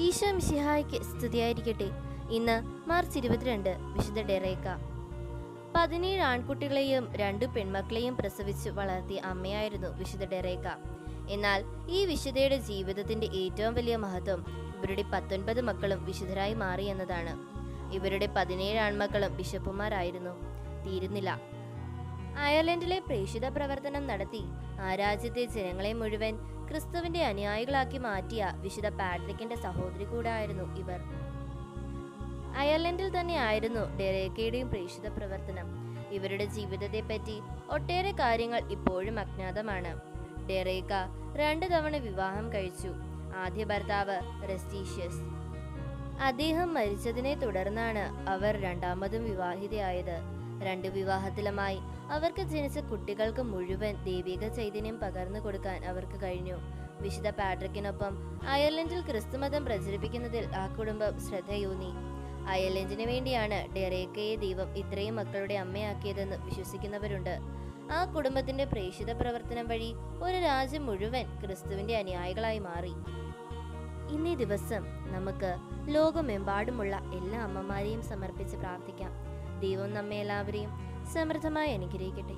ഈശോ മിശിഹായ്ക്ക് സ്തുതിയായിരിക്കട്ടെ. ഇന്ന് മാർച്ച് ഇരുപത്തിരണ്ട് വിശുദ്ധ ഡെറേക്ക. പതിനേഴ് ആൺകുട്ടികളെയും രണ്ടു പെൺമക്കളെയും പ്രസവിച്ച് വളർത്തിയ അമ്മയായിരുന്നു വിശുദ്ധ ഡെറേക്ക. എന്നാൽ ഈ വിശുദ്ധയുടെ ജീവിതത്തിന്റെ ഏറ്റവും വലിയ മഹത്വം ഇവരുടെ പത്തൊൻപത് മക്കളും വിശുദ്ധരായി മാറി എന്നതാണ്. ഇവരുടെ പതിനേഴ് ആൺമക്കളും ബിഷപ്പുമാരായിരുന്നു. തീരുന്നില്ല. അയർലൻഡിലെ പ്രേക്ഷിത പ്രവർത്തനം നടത്തി ആ രാജ്യത്തെ ജനങ്ങളെ മുഴുവൻ ക്രിസ്തുവിന്റെ അനുയായികളാക്കി മാറ്റിയ വിശുദ്ധ പാട്രിക്കിന്റെ സഹോദരി കൂടായിരുന്നു ഇവർ. അയർലൻഡിൽ തന്നെയായിരുന്നു ഡെറേക്കയുടെയും പ്രേക്ഷിത പ്രവർത്തനം. ഇവരുടെ ജീവിതത്തെ പറ്റി ഒട്ടേറെ കാര്യങ്ങൾ ഇപ്പോഴും അജ്ഞാതമാണ്. ഡെറേക്ക രണ്ട് തവണ വിവാഹം കഴിച്ചു. ആദ്യ ഭർത്താവ് റെസ്റ്റീഷ്യസ്. അദ്ദേഹം മരിച്ചതിനെ തുടർന്നാണ് അവർ രണ്ടാമതും വിവാഹിതയായത്. രണ്ട് വിവാഹത്തിലുമായി. അവർക്ക് ജനിച്ച കുട്ടികൾക്ക് മുഴുവൻ ദൈവിക ചൈതന്യം പകർന്നു കൊടുക്കാൻ അവർക്ക് കഴിഞ്ഞു. വിശുദ്ധ പാട്രിക്കിനൊപ്പം അയർലൻഡിൽ ക്രിസ്തുമതം പ്രചരിപ്പിക്കുന്നതിൽ ആ കുടുംബം ശ്രദ്ധയൂന്നി. അയർലൻഡിന് വേണ്ടിയാണ് ഡെറേക്കയെ ദൈവം ഇത്രയും മക്കളുടെ അമ്മയാക്കിയതെന്ന് വിശ്വസിക്കുന്നവരുണ്ട്. ആ കുടുംബത്തിന്റെ പ്രേക്ഷിത പ്രവർത്തനം വഴി ഒരു രാജ്യം മുഴുവൻ ക്രിസ്തുവിന്റെ അനുയായികളായി മാറി. ഇന്നീ ദിവസം നമുക്ക് ലോകമെമ്പാടുമുള്ള എല്ലാ അമ്മമാരെയും സമർപ്പിച്ച് പ്രാർത്ഥിക്കാം. ദൈവം നമ്മെ എല്ലാവരെയും സമൃദ്ധമായി അനുഗ്രഹിക്കട്ടെ.